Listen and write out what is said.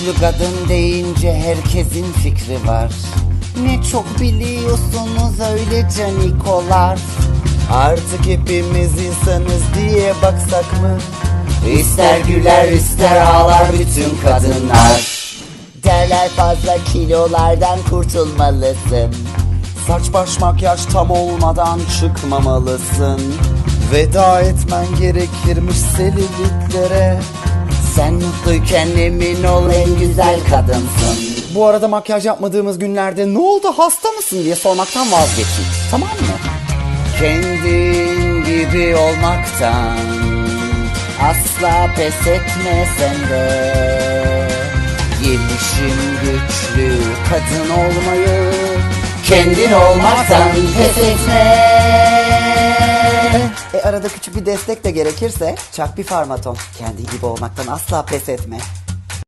Güçlü kadın deyince herkesin fikri var. Ne çok biliyorsunuz öyle canikolar. Artık hepimiz insanız diye baksak mı? İster güler ister ağlar bütün kadınlar. Derler fazla kilolardan kurtulmalısın. Saç baş makyaj tam olmadan çıkmamalısın. Veda etmen gerekirmiş selülitlere. Sen mutluyken emin ol en güzel kadınsın. Bu arada makyaj yapmadığımız günlerde ne oldu hasta mısın diye sormaktan vazgeçin. Tamam mı? Kendin gibi olmaktan asla pes etme sen de. Gelişim güçlü kadın olmayı kendin olmaktan pes etme. Arada küçük bir destek de gerekirse çak bir farmaton. Kendi gibi olmaktan asla pes etme.